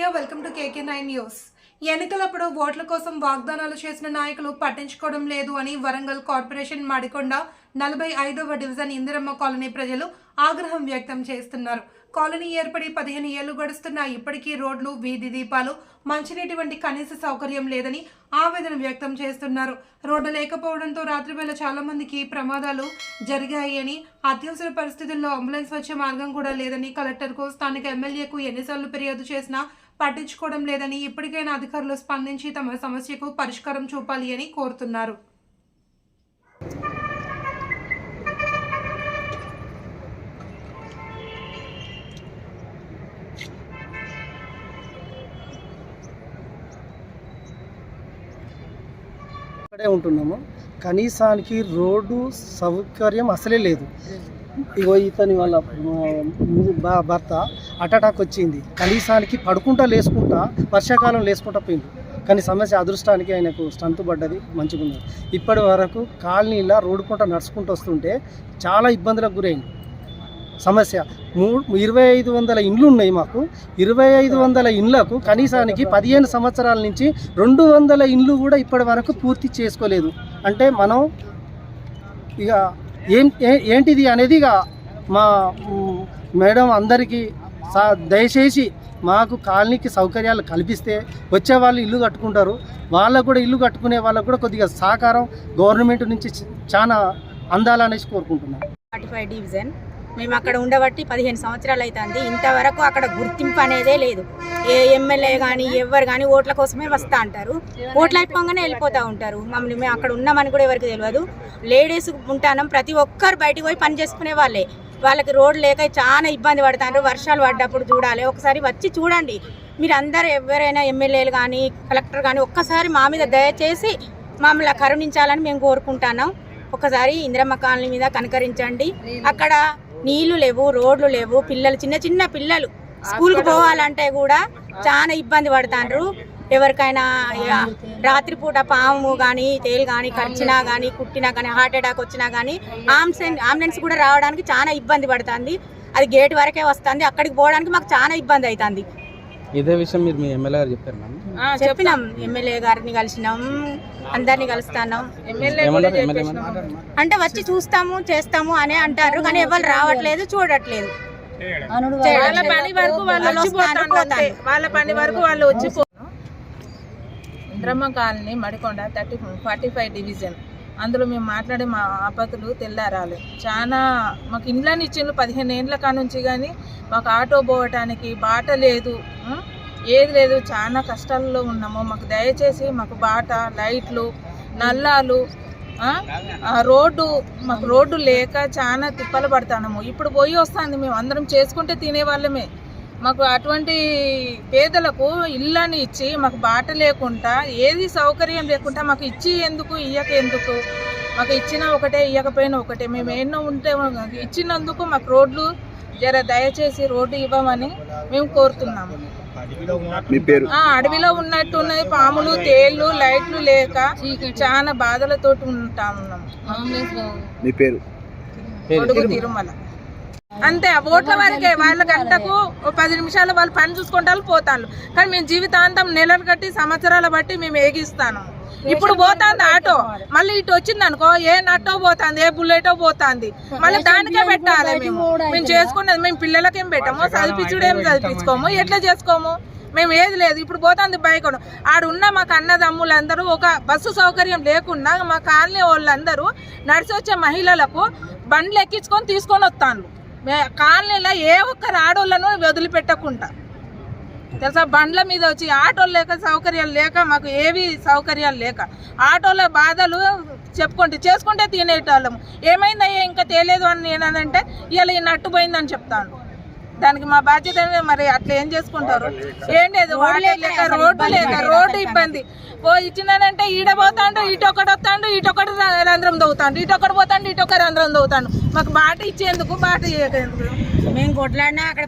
Media welcome to KK nine news ఎన్నికలప్పుడు ఓట్ల కోసం వాగ్దానాలు చేసిన నాయకులు పట్టించుకోవడం లేదు అని వరంగల్ కార్పొరేషన్ మడికొండ నలభై ఐదవ డివిజన్ ఇందిరమ్మ కాలనీ ప్రజలు ఆగ్రహం వ్యక్తం చేస్తున్నారు. కాలనీ ఏర్పడి పదిహేను ఏళ్ళు గడుస్తున్నా ఇప్పటికీ రోడ్లు వీధి దీపాలు మంచినీటి వంటి కనీస సౌకర్యం లేదని ఆవేదన వ్యక్తం చేస్తున్నారు. రోడ్డు లేకపోవడంతో రాత్రివేళ చాలా మందికి ప్రమాదాలు జరిగాయని అత్యవసర పరిస్థితుల్లో అంబులెన్స్ వచ్చే మార్గం కూడా లేదని కలెక్టర్కు స్థానిక ఎమ్మెల్యేకు ఎన్నిసార్లు ఫిర్యాదు చేసినా పట్టించుకోవడం లేదని ఇప్పటికైనా అధికారులు స్పందించి తమ సమస్యకు పరిష్కారం చూపాలి అని కోరుతున్నారు. ఇక్కడే ఉంటున్నాము. కనీసానికి రోడ్డు సౌకర్యం అసలే లేదు. ఇగో ఇతని వాళ్ళ భ- భర్త అటాక్ వచ్చింది. కనీసానికి పడుకుంటా లేసుకుంటా వర్షాకాలం లేసుకుంటా పోయింది. కానీ సమస్య అదృష్టానికి ఆయనకు స్టంతు పడ్డది మంచిగా ఇప్పటి వరకు కాలనీలో రోడ్డు పూట నడుచుకుంటూ వస్తుంటే చాలా ఇబ్బందులకు గురైంది. సమస్య. మూ ఇరవై ఐదు వందల ఇండ్లు ఉన్నాయి మాకు. ఇరవై ఐదు వందల ఇండ్లకు కనీసానికి పదిహేను సంవత్సరాల నుంచి రెండు వందల ఇండ్లు కూడా ఇప్పటి వరకు పూర్తి చేసుకోలేదు. అంటే మనం ఇక ఏం ఏంటిది అనేది ఇక మా మేడం అందరికీ దయచేసి మాకు కాలనీకి సౌకర్యాలు కల్పిస్తే వచ్చే వాళ్ళు ఇల్లు కట్టుకుంటారు. వాళ్ళకు కూడా ఇల్లు కట్టుకునే వాళ్ళకు కూడా కొద్దిగా సహకారం గవర్నమెంట్ నుంచి చాలా అందాలనేసి కోరుకుంటున్నాం. ఫార్టీ ఫైవ్ డివిజన్ మేము అక్కడ ఉండబట్టి పదిహేను సంవత్సరాలు అవుతుంది ఇంతవరకు అక్కడ గుర్తింపు అనేదే లేదు. ఏ ఎమ్మెల్యే కానీ ఎవరు కానీ ఓట్ల కోసమే వస్తా అంటారు. ఓట్లు అయిపోగానే వెళ్ళిపోతూ ఉంటారు. మమ్మల్ని మేము అక్కడ ఉన్నామని కూడా ఎవరికి తెలియదు. లేడీస్ ఉంటానం. ప్రతి ఒక్కరు బయటికి పోయి పని చేసుకునే వాళ్ళే. వాళ్ళకి రోడ్ లేక చాలా ఇబ్బంది పడుతున్నారు వర్షాలు పడ్డప్పుడు చూడాలి. ఒకసారి వచ్చి చూడండి. మీరు అందరు ఎవరైనా ఎమ్మెల్యేలు కానీ కలెక్టర్ కానీ ఒక్కసారి మా మీద దయచేసి మమ్మల్ని కరుణించాలని మేము కోరుకుంటున్నాం. ఒకసారి ఇందిరమ్మ కాలనీ మీద కనకరించండి. అక్కడ నీళ్ళు లేవు రోడ్లు లేవు. పిల్లలు చిన్న చిన్న పిల్లలు స్కూల్కి పోవాలంటే కూడా చాలా ఇబ్బంది పడుతుండ్రు. ఎవరికైనా రాత్రిపూట పాము కానీ తేలు కానీ కరిచినా కానీ కుట్టినా కానీ హార్ట్ అటాక్ వచ్చినా కానీ ఆంబులెన్స్ అంబులెన్స్ కూడా రావడానికి చాలా ఇబ్బంది పడుతుంది. అది గేట్ వరకే వస్తుంది అక్కడికి పోవడానికి మాకు చాలా ఇబ్బంది అవుతుంది ఇదే విషయం మీరు మీ ఎమ్మెల్యే గారు చెప్పారు మ్యామ్. చెప్పినాం ఎమ్మెల్యే గారిని కలిసినాం అందరిని కలుస్తాన్నాం. ఏమన్నారు? ఎమ్మెల్యే ఏమన్నారు? అంటే వచ్చి చూస్తాము చేస్తాము అని అంటారు కానీ ఎవరు రావట్లేదు చూడట్లేదు. వాళ్ళ పని వరకు వాళ్ళు వాళ్ళు వచ్చిపోతారు పని వరకు వాళ్ళు వచ్చిపో Bhadramma colony Madikonda thirty forty five division. అందులో మేము మాట్లాడే మా ఆపతులు తెల్లారాలు. చాలా మాకు ఇండ్లని ఇచ్చిండ్రు పదిహేను ఏండ్ల కానుంచి కానీ మాకు ఆటో పోవటానికి బాట లేదు. ఏది లేదు. చాలా కష్టాల్లో ఉన్నాము. మాకు దయచేసి మాకు బాట లైట్లు నల్లాలు రోడ్డు మాకు రోడ్డు లేక చాలా తిప్పలు పడతాము ఇప్పుడు పోయి వస్తుంది మేము. అందరం చేసుకుంటే తినే వాళ్ళమే మాకు అటువంటి పేదలకు ఇళ్ళని ఇచ్చి మాకు బాట లేకుండా ఏది సౌకర్యం లేకుండా మాకు ఇచ్చి ఎందుకు ఇయ్యక ఎందుకు? మాకు ఇచ్చినా ఒకటే ఇయ్యకపోయినా ఒకటే. మేము ఎన్నో ఉంటే ఇచ్చినందుకు మాకు రోడ్లు జర దయచేసి రోడ్డు ఇవ్వమని మేము కోరుతున్నాము. అడవిలో ఉన్నట్టున్నది పాములు తేళ్ళు లైట్లు లేక చాలా బాధలతోటి ఉంటాం మీ పేరు? కొడుకు తిరుమల. అంతే ఆ ఓట్ల వరకే వాళ్ళ గంటకు ఓ పది నిమిషాలు వాళ్ళు పని చూసుకుంటారు పోతాను కానీ మేము జీవితాంతం నెలలు కట్టి సంవత్సరాల బట్టి మేము ఏగిస్తాను. ఇప్పుడు పోతాంది ఆటో. మళ్ళీ ఇటు వచ్చింది అనుకో ఏ నట్టో పోతాంది ఏ బుల్లెటో పోతాంది. మళ్ళీ దానికే పెట్టాలి మేము. మేము చేసుకున్నది మేము పిల్లలకేం పెట్టాము చదివించుడు ఏం చదివించుకోము ఎట్లా చేసుకోము? మేము ఏది లేదు. ఇప్పుడు పోతుంది బైక్ ఆడున్న మాకు అన్నదమ్ములందరూ ఒక బస్సు సౌకర్యం లేకుండా మా కాలనీ వాళ్ళందరూ నడిచి వచ్చే మహిళలకు బండ్లు ఎక్కించుకొని తీసుకొని వస్తాను కాలనీలో ఏ ఒక్కరు ఆడోళ్ళను వదిలిపెట్టకుండా. తెలుసా? బండ్ల మీద వచ్చి ఆటోలు లేక సౌకర్యాలు లేక మాకు ఏవి సౌకర్యాలు లేక. ఆటోల బాధలు చెప్పుకుంటే చేసుకుంటే తినేటోళ్ళము. ఏమైందయ్యా? ఇంకా తెలియదు అని నేనంటే ఇవాళ ఈ నట్టు పోయిందని చెప్తాను దానికి మా బాధ్యత? మరి అట్లా ఏం చేసుకుంటారు? ఏం లేదు వాటర్ లేక రోడ్డు లేక రోడ్డు ఇబ్బంది. ఓ ఇచ్చినానంటే ఈడ పోతాండు ఇటొకటి వస్తాడు ఇటొకటి ర- రంధ్రం దవ్వుతాడు ఇటొకటి పోతాడు ఇటొక రంధ్రం దవ్వుతాడు. మాకు బాట ఇచ్చేందుకు బాట ఇయ్యకేందుకు? మేము కొట్లాడినా అక్కడ